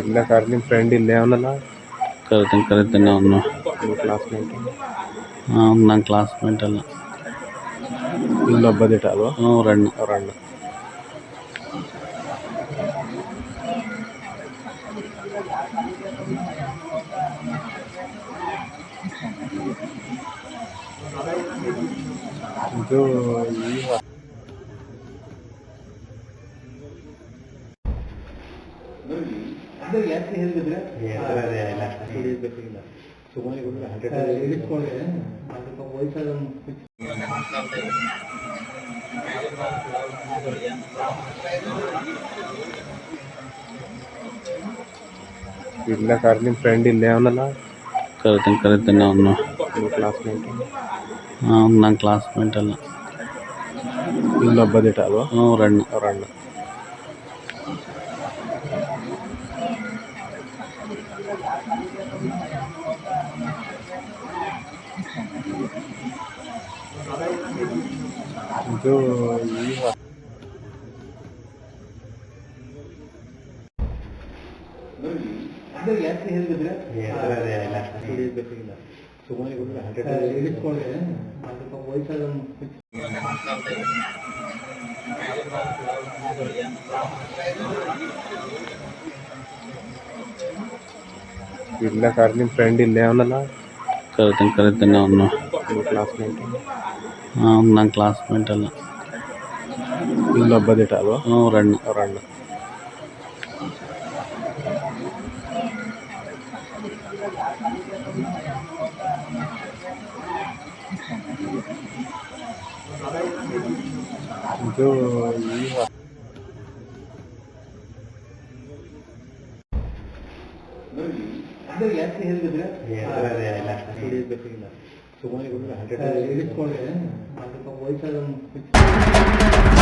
ఇల్ల కార్లిం ఫ్రెండ్ ఇల్లే ఉన్నానా కరెక్ట్ కరెక్ట్గా ఉన్నాం క్లాస్ మేట్ క్లాస్ మేట్ అలా ఇల్లు అబ్బా తిట్టాలు రెండు రెండు ಇದು ಇಲ್ಲ ಸರ್ ಫ್ರೆಂಡ್ ಇಲ್ಲೇ ಅವನಲ್ಲ ಕರಿತೀನಿ ಕರಿತೀನಿ ಅವನು ಕ್ಲಾಸ್ಮೇಟ್ ಅವ್ನು ನನ್ನ ಕ್ಲಾಸ್ಮೇಟ್ ಅಲ್ಲ ಇನ್ನೊಬ್ಬ ದಿಟ ಅಲ್ವಾ ಅವ್ರಣ್ಣ ಅವ್ರಣ್ಣ ಇದು ಈ Thank you. దెయ్యం తిందదిరా ఏవేవే ఇలా అది బెట్టింది సుమణి కూడా 100 అది తీస్కొనే అంతక వాయిస్ అంతా పిచ్చినా ఇల్లకారణం ఫ్రెండ్ లేవున న కర్తన్ కర్తన్ న వన్నా క్లాస్మెంట్ ఆ ఉంది క్లాస్మెంట్ అలా ఇల్ల బడిట ఆ రెండు రెండు Rồi. ಅಂದ್ರೆ ಜಾಸ್ತಿ ಹೇಳಿದ್ರೆ ಸುಮಾರು ಹಂಡ್ರೆಡ್ ವಯಸ್ಸಾದ